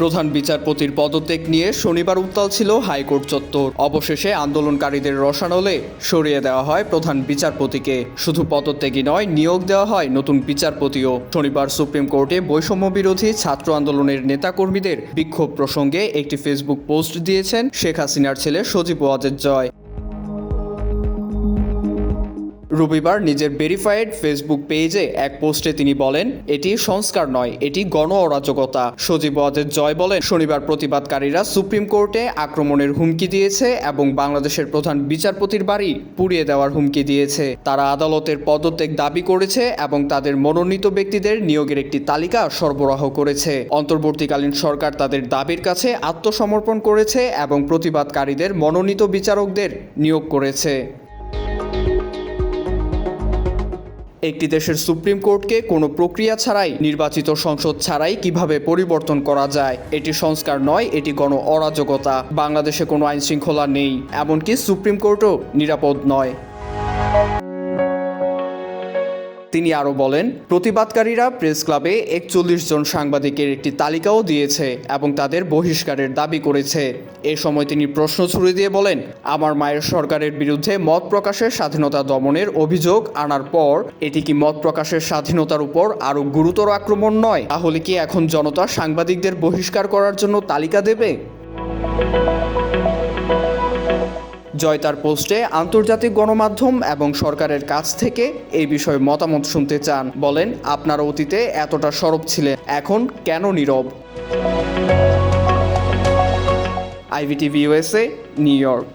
প্রধান বিচারপতির পদত্যাগ নিয়ে শনিবার উত্তাল ছিল হাইকোর্ট চত্বর। অবশেষে আন্দোলনকারীদের রসানলে সরিয়ে দেওয়া হয় প্রধান বিচারপতিকে। শুধু পদত্যাগই নয়, নিয়োগ দেওয়া হয় নতুন বিচারপতিও। শনিবার সুপ্রিম কোর্টে বৈষম্য বিরোধী ছাত্র আন্দোলনের নেতাকর্মীদের বিক্ষোভ প্রসঙ্গে একটি ফেসবুক পোস্ট দিয়েছেন শেখ হাসিনার ছেলে সজীব ওয়াজেদ জয়। রবিবার নিজের ভেরিফাইড ফেসবুক পেজে এক পোস্টে তিনি বলেন, এটি সংস্কার নয়, এটি গণ অরাজকতা সজীব ওয়াজেদ জয় বলেন, শনিবার প্রতিবাদকারীরা সুপ্রিম কোর্টে আক্রমণের হুমকি দিয়েছে এবং বাংলাদেশের প্রধান বিচারপতির বাড়ি পুড়িয়ে দেওয়ার হুমকি দিয়েছে। তারা আদালতের পদত্যাগ দাবি করেছে এবং তাদের মনোনীত ব্যক্তিদের নিয়োগের একটি তালিকা সরবরাহ করেছে। অন্তর্বর্তীকালীন সরকার তাদের দাবির কাছে আত্মসমর্পণ করেছে এবং প্রতিবাদকারীদের মনোনীত বিচারকদের নিয়োগ করেছে। একটি দেশের সুপ্রিম কোর্টকে কোনো প্রক্রিয়া ছাড়াই, নির্বাচিত সংসদ ছাড়াই কীভাবে পরিবর্তন করা যায়, এটি সংস্কার নয়, এটি গণ অরাজকতা। বাংলাদেশে কোনো আইন শৃঙ্খলা নেই, এমনকি সুপ্রিম কোর্টও নিরাপদ নয়। তিনি আরও বলেন, প্রতিবাদকারীরা প্রেস ক্লাবে একচল্লিশ জন সাংবাদিকের একটি তালিকাও দিয়েছে এবং তাদের বহিষ্কারের দাবি করেছে। এ সময় তিনি প্রশ্ন ছুড়ে দিয়ে বলেন, আমার মায়ের সরকারের বিরুদ্ধে মত প্রকাশের স্বাধীনতা দমনের অভিযোগ আনার পর এটি কি মত প্রকাশের স্বাধীনতার উপর আরও গুরুতর আক্রমণ নয়? তাহলে কি এখন জনতা সাংবাদিকদের বহিষ্কার করার জন্য তালিকা দেবে? জয় তার পোস্টে আন্তর্জাতিক গণমাধ্যম এবং সরকারের কাছ থেকে এই বিষয়ে মতামত শুনতে চান। বলেন, আপনার অতীতে এতটা সরব ছিলেন, এখন কেন নীরব? IVTV USA New York.